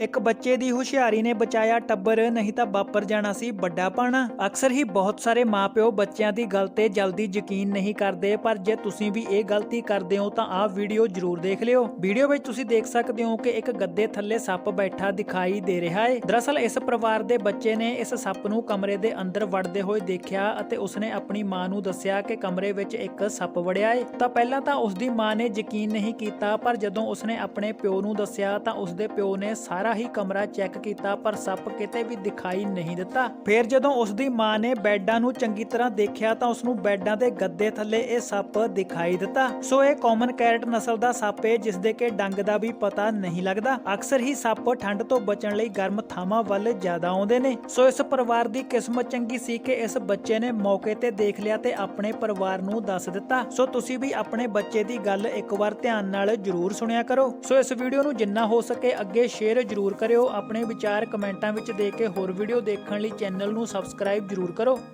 ਇੱਕ ਬੱਚੇ ਦੀ ਹੁਸ਼ਿਆਰੀ ਨੇ ਬਚਾਇਆ ਟੱਬਰ, ਨਹੀਂ ਤਾਂ ਵਾਪਰ ਜਾਣਾ ਸੀ ਵੱਡਾ ਪਾਣਾ। ਅਕਸਰ ਹੀ ਬਹੁਤ ਸਾਰੇ ਮਾਪਿਓ ਬੱਚਿਆਂ ਦੀ ਗੱਲ ਤੇ ਜਲਦੀ ਯਕੀਨ ਨਹੀਂ ਕਰਦੇ, ਪਰ ਜੇ ਤੁਸੀਂ ਵੀ ਇਹ ਗਲਤੀ ਕਰਦੇ ਹੋ ਤਾਂ ਆਹ ਵੀਡੀਓ ਜ਼ਰੂਰ ਦੇਖ ਲਿਓ। ਵੀਡੀਓ ਵਿੱਚ ਤੁਸੀਂ ਦੇਖ ਸਕਦੇ ਹੋ ਕਿ ਇੱਕ ਗੱਦੇ ਥੱਲੇ ਸੱਪ ਬੈਠਾ ਦਿਖਾਈ ਦੇ ਰਿਹਾ ਹੈ। ਦਰਅਸਲ ਇਸ ਪਰਿਵਾਰ ਦੇ ਬੱਚੇ ਨੇ ਇਸ ਸੱਪ ਨੂੰ ਕਮਰੇ ਦੇ ਅੰਦਰ ਵੜਦੇ ਹੋਏ ਦੇਖਿਆ ਅਤੇ ਉਸਨੇ ਆਪਣੀ ਮਾਂ ਨੂੰ ਦੱਸਿਆ ਕਿ ਕਮਰੇ ਵਿੱਚ ਇੱਕ ਸੱਪ ਵੜਿਆ ਹੈ। ਤਾਂ ਪਹਿਲਾਂ ਤਾਂ ਉਸਦੀ ਮਾਂ ਨੇ ਯਕੀਨ ਨਹੀਂ ਕੀਤਾ, ਪਰ ਜਦੋਂ ਉਸਨੇ ਆਪਣੇ ਪਿਓ ਨੂੰ ਦੱਸਿਆ ਤਾਂ ਉਸਦੇ ਪਿਓ ਨੇ ਸਾਰਾ ਹੀ ਕਮਰਾ ਚੈੱਕ ਕੀਤਾ, ਪਰ ਸੱਪ ਕਿਤੇ ਵੀ ਦਿਖਾਈ ਨਹੀਂ ਦਿੱਤਾ। ਫਿਰ ਜਦੋਂ ਉਸ ਦੀ ਮਾਂ ਨੇ ਬੈੱਡਾਂ ਨੂੰ ਚੰਗੀ ਤਰ੍ਹਾਂ ਦੇਖਿਆ, ਤਾਂ ਉਸ ਨੂੰ ਬੈੱਡਾਂ ਦੇ ਗੱਦੇ ਥੱਲੇ ਇਹ ਸੱਪ ਦਿਖਾਈ ਦਿੱਤਾ। ਸੋ ਇਹ ਕਾਮਨ ਕੈਰਟ ਨਸਲ ਦਾ ਸੱਪ ਹੈ ਜਿਸ ਦੇ ਕਿ ਡੰਗ ਦਾ ਵੀ ਪਤਾ ਨਹੀਂ ਲੱਗਦਾ। ਅਕਸਰ ਹੀ ਸੱਪ ਠੰਡ ਤੋਂ ਬਚਣ ਲਈ ਗਰਮ ਥਾਵਾਂ ਵੱਲ ਜ਼ਿਆਦਾ ਆਉਂਦੇ ਨੇ। ਸੋ ਇਸ ਪਰਿਵਾਰ ਦੀ ਕਿਸਮਤ ਚੰਗੀ ਸੀ ਕਿ ਇਸ ਬੱਚੇ ਨੇ ਮੌਕੇ ਤੇ ਦੇਖ ਲਿਆ ਤੇ ਆਪਣੇ ਪਰਿਵਾਰ ਨੂੰ ਦੱਸ ਦਿੱਤਾ। ਸੋ ਤੁਸੀਂ ਵੀ ਆਪਣੇ ਬੱਚੇ ਦੀ ਗੱਲ ਇੱਕ ਵਾਰ ਧਿਆਨ ਨਾਲ ਜਰੂਰ ਸੁਣਿਆ ਕਰੋ। ਸੋ ਇਸ ਵੀਡੀਓ ਨੂੰ ਜਿੰਨਾ ਹੋ ਸਕੇ ਅੱਗੇ ਸ਼ੇਅਰ ਜਰੂਰ ਕਰਿਓ। ਆਪਣੇ ਵਿਚਾਰ ਕਮੈਂਟਾਂ ਵਿੱਚ ਦੇ ਕੇ ਹੋਰ ਵੀਡੀਓ ਦੇਖਣ ਲਈ ਚੈਨਲ ਨੂੰ ਸਬਸਕ੍ਰਾਈਬ ਜਰੂਰ ਕਰੋ।